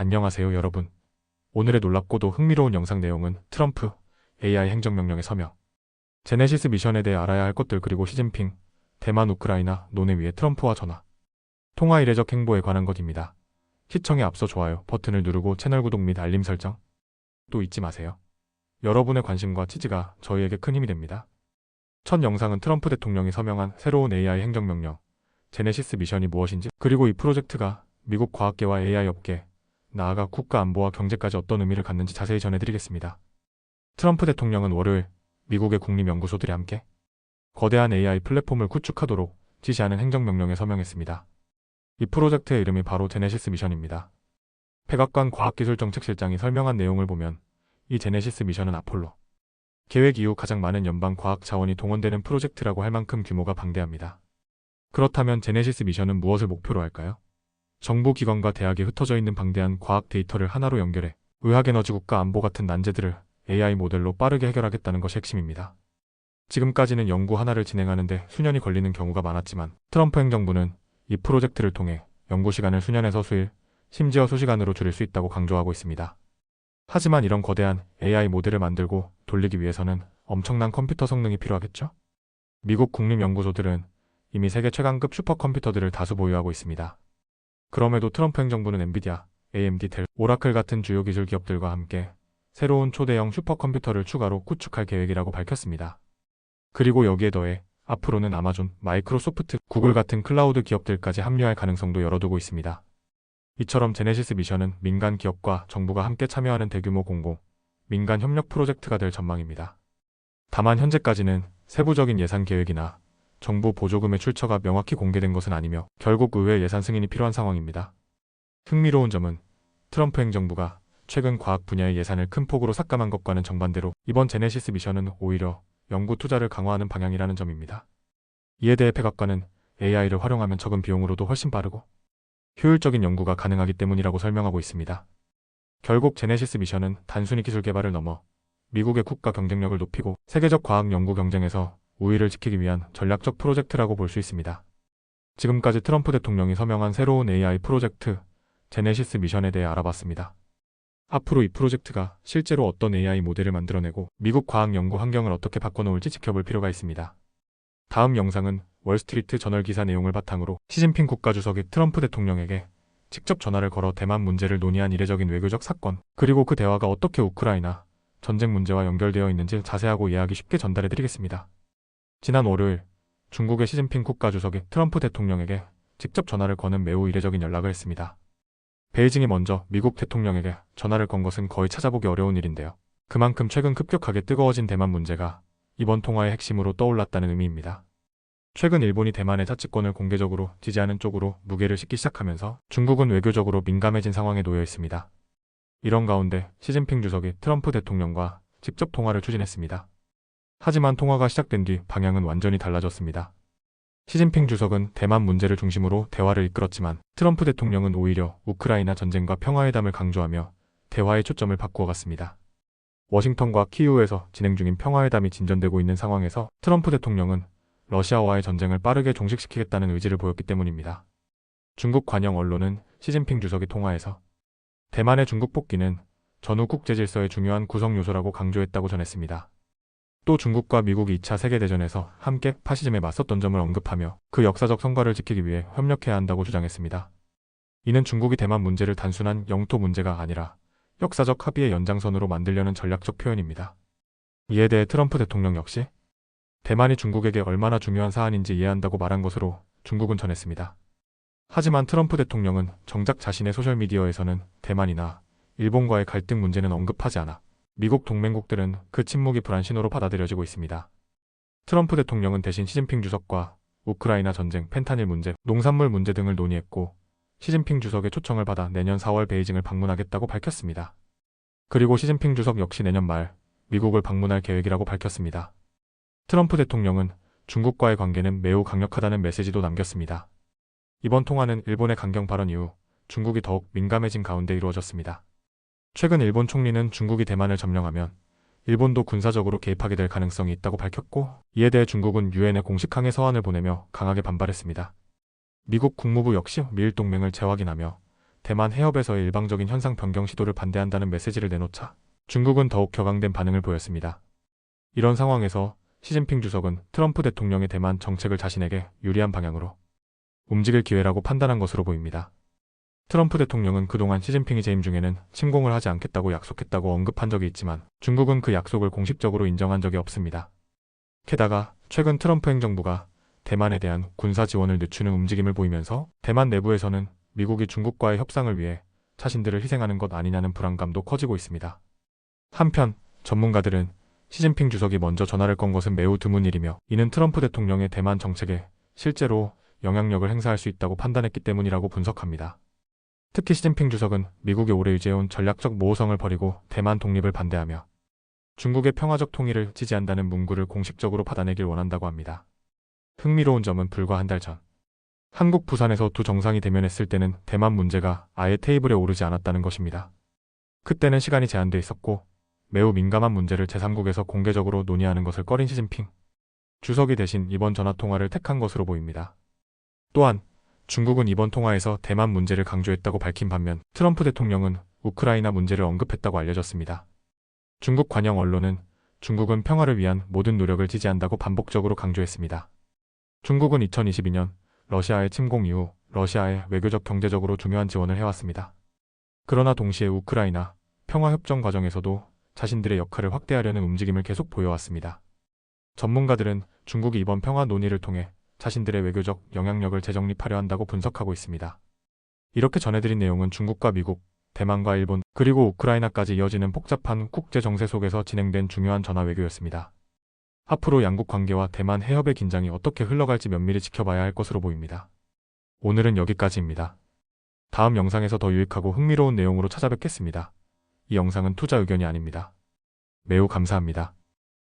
안녕하세요 여러분. 오늘의 놀랍고도 흥미로운 영상 내용은 트럼프 AI 행정명령의 서명, 제네시스 미션에 대해 알아야 할 것들 그리고 시진핑, 대만 우크라이나 논의 위에 트럼프와 전화, 통화 이례적 행보에 관한 것입니다. 시청에 앞서 좋아요 버튼을 누르고 채널 구독 및 알림 설정 또 잊지 마세요. 여러분의 관심과 지지가 저희에게 큰 힘이 됩니다. 첫 영상은 트럼프 대통령이 서명한 새로운 AI 행정명령, 제네시스 미션이 무엇인지, 그리고 이 프로젝트가 미국 과학계와 AI 업계, 나아가 국가 안보와 경제까지 어떤 의미를 갖는지 자세히 전해드리겠습니다. 트럼프 대통령은 월요일 미국의 국립연구소들이 함께 거대한 AI 플랫폼을 구축하도록 지시하는 행정명령에 서명했습니다. 이 프로젝트의 이름이 바로 제네시스 미션입니다. 백악관 과학기술정책실장이 설명한 내용을 보면 이 제네시스 미션은 아폴로 계획 이후 가장 많은 연방 과학 자원이 동원되는 프로젝트라고 할 만큼 규모가 방대합니다. 그렇다면 제네시스 미션은 무엇을 목표로 할까요? 정부 기관과 대학에 흩어져 있는 방대한 과학 데이터를 하나로 연결해 의학에너지 국가 안보 같은 난제들을 AI 모델로 빠르게 해결하겠다는 것이 핵심입니다. 지금까지는 연구 하나를 진행하는데 수년이 걸리는 경우가 많았지만 트럼프 행정부는 이 프로젝트를 통해 연구 시간을 수년에서 수일, 심지어 수시간으로 줄일 수 있다고 강조하고 있습니다. 하지만 이런 거대한 AI 모델을 만들고 돌리기 위해서는 엄청난 컴퓨터 성능이 필요하겠죠? 미국 국립연구소들은 이미 세계 최강급 슈퍼컴퓨터들을 다수 보유하고 있습니다. 그럼에도 트럼프 행정부는 엔비디아, AMD, 델, 오라클 같은 주요 기술 기업들과 함께 새로운 초대형 슈퍼컴퓨터를 추가로 구축할 계획이라고 밝혔습니다. 그리고 여기에 더해 앞으로는 아마존, 마이크로소프트, 구글 같은 클라우드 기업들까지 합류할 가능성도 열어두고 있습니다. 이처럼 제네시스 미션은 민간 기업과 정부가 함께 참여하는 대규모 공공, 민간 협력 프로젝트가 될 전망입니다. 다만 현재까지는 세부적인 예산 계획이나 정부 보조금의 출처가 명확히 공개된 것은 아니며 결국 의회 예산 승인이 필요한 상황입니다. 흥미로운 점은 트럼프 행정부가 최근 과학 분야의 예산을 큰 폭으로 삭감한 것과는 정반대로 이번 제네시스 미션은 오히려 연구 투자를 강화하는 방향이라는 점입니다. 이에 대해 백악관은 AI를 활용하면 적은 비용으로도 훨씬 빠르고 효율적인 연구가 가능하기 때문이라고 설명하고 있습니다. 결국 제네시스 미션은 단순히 기술 개발을 넘어 미국의 국가 경쟁력을 높이고 세계적 과학 연구 경쟁에서 우위를 지키기 위한 전략적 프로젝트라고 볼 수 있습니다. 지금까지 트럼프 대통령이 서명한 새로운 AI 프로젝트 제네시스 미션에 대해 알아봤습니다. 앞으로 이 프로젝트가 실제로 어떤 AI 모델을 만들어내고 미국 과학 연구 환경을 어떻게 바꿔놓을지 지켜볼 필요가 있습니다. 다음 영상은 월스트리트 저널 기사 내용을 바탕으로 시진핑 국가주석이 트럼프 대통령에게 직접 전화를 걸어 대만 문제를 논의한 이례적인 외교적 사건, 그리고 그 대화가 어떻게 우크라이나 전쟁 문제와 연결되어 있는지 자세하고 이해하기 쉽게 전달해 드리겠습니다. 지난 월요일 중국의 시진핑 국가주석이 트럼프 대통령에게 직접 전화를 거는 매우 이례적인 연락을 했습니다. 베이징이 먼저 미국 대통령에게 전화를 건 것은 거의 찾아보기 어려운 일인데요. 그만큼 최근 급격하게 뜨거워진 대만 문제가 이번 통화의 핵심으로 떠올랐다는 의미입니다. 최근 일본이 대만의 자치권을 공개적으로 지지하는 쪽으로 무게를 싣기 시작하면서 중국은 외교적으로 민감해진 상황에 놓여 있습니다. 이런 가운데 시진핑 주석이 트럼프 대통령과 직접 통화를 추진했습니다. 하지만 통화가 시작된 뒤 방향은 완전히 달라졌습니다. 시진핑 주석은 대만 문제를 중심으로 대화를 이끌었지만 트럼프 대통령은 오히려 우크라이나 전쟁과 평화회담을 강조하며 대화의 초점을 바꾸어 갔습니다. 워싱턴과 키이우에서 진행 중인 평화회담이 진전되고 있는 상황에서 트럼프 대통령은 러시아와의 전쟁을 빠르게 종식시키겠다는 의지를 보였기 때문입니다. 중국 관영 언론은 시진핑 주석이 통화에서 대만의 중국 복귀는 전후 국제 질서의 중요한 구성 요소라고 강조했다고 전했습니다. 또 중국과 미국이 2차 세계대전에서 함께 파시즘에 맞섰던 점을 언급하며 그 역사적 성과를 지키기 위해 협력해야 한다고 주장했습니다. 이는 중국이 대만 문제를 단순한 영토 문제가 아니라 역사적 합의의 연장선으로 만들려는 전략적 표현입니다. 이에 대해 트럼프 대통령 역시 대만이 중국에게 얼마나 중요한 사안인지 이해한다고 말한 것으로 중국은 전했습니다. 하지만 트럼프 대통령은 정작 자신의 소셜미디어에서는 대만이나 일본과의 갈등 문제는 언급하지 않아 미국 동맹국들은 그 침묵이 불안 신호로 받아들여지고 있습니다. 트럼프 대통령은 대신 시진핑 주석과 우크라이나 전쟁, 펜타닐 문제, 농산물 문제 등을 논의했고 시진핑 주석의 초청을 받아 내년 4월 베이징을 방문하겠다고 밝혔습니다. 그리고 시진핑 주석 역시 내년 말 미국을 방문할 계획이라고 밝혔습니다. 트럼프 대통령은 중국과의 관계는 매우 강력하다는 메시지도 남겼습니다. 이번 통화는 일본의 강경 발언 이후 중국이 더욱 민감해진 가운데 이루어졌습니다. 최근 일본 총리는 중국이 대만을 점령하면 일본도 군사적으로 개입하게 될 가능성이 있다고 밝혔고 이에 대해 중국은 유엔에 공식 항해 서한을 보내며 강하게 반발했습니다. 미국 국무부 역시 미일 동맹을 재확인하며 대만 해협에서의 일방적인 현상 변경 시도를 반대한다는 메시지를 내놓자 중국은 더욱 격앙된 반응을 보였습니다. 이런 상황에서 시진핑 주석은 트럼프 대통령의 대만 정책을 자신에게 유리한 방향으로 움직일 기회라고 판단한 것으로 보입니다. 트럼프 대통령은 그동안 시진핑이 재임 중에는 침공을 하지 않겠다고 약속했다고 언급한 적이 있지만 중국은 그 약속을 공식적으로 인정한 적이 없습니다. 게다가 최근 트럼프 행정부가 대만에 대한 군사 지원을 늦추는 움직임을 보이면서 대만 내부에서는 미국이 중국과의 협상을 위해 자신들을 희생하는 것 아니냐는 불안감도 커지고 있습니다. 한편 전문가들은 시진핑 주석이 먼저 전화를 건 것은 매우 드문 일이며 이는 트럼프 대통령의 대만 정책에 실제로 영향력을 행사할 수 있다고 판단했기 때문이라고 분석합니다. 특히 시진핑 주석은 미국이 오래 유지해온 전략적 모호성을 버리고 대만 독립을 반대하며 중국의 평화적 통일을 지지한다는 문구를 공식적으로 받아내길 원한다고 합니다. 흥미로운 점은 불과 한 달 전. 한국 부산에서 두 정상이 대면했을 때는 대만 문제가 아예 테이블에 오르지 않았다는 것입니다. 그때는 시간이 제한돼 있었고 매우 민감한 문제를 제3국에서 공개적으로 논의하는 것을 꺼린 시진핑 주석이 대신 이번 전화 통화를 택한 것으로 보입니다. 또한 중국은 이번 통화에서 대만 문제를 강조했다고 밝힌 반면 트럼프 대통령은 우크라이나 문제를 언급했다고 알려졌습니다. 중국 관영 언론은 중국은 평화를 위한 모든 노력을 지지한다고 반복적으로 강조했습니다. 중국은 2022년 러시아의 침공 이후 러시아에 외교적 경제적으로 중요한 지원을 해왔습니다. 그러나 동시에 우크라이나 평화협정 과정에서도 자신들의 역할을 확대하려는 움직임을 계속 보여왔습니다. 전문가들은 중국이 이번 평화 논의를 통해 자신들의 외교적 영향력을 재정립하려 한다고 분석하고 있습니다. 이렇게 전해드린 내용은 중국과 미국, 대만과 일본, 그리고 우크라이나까지 이어지는 복잡한 국제 정세 속에서 진행된 중요한 전화 외교였습니다. 앞으로 양국 관계와 대만 해협의 긴장이 어떻게 흘러갈지 면밀히 지켜봐야 할 것으로 보입니다. 오늘은 여기까지입니다. 다음 영상에서 더 유익하고 흥미로운 내용으로 찾아뵙겠습니다. 이 영상은 투자 의견이 아닙니다. 매우 감사합니다.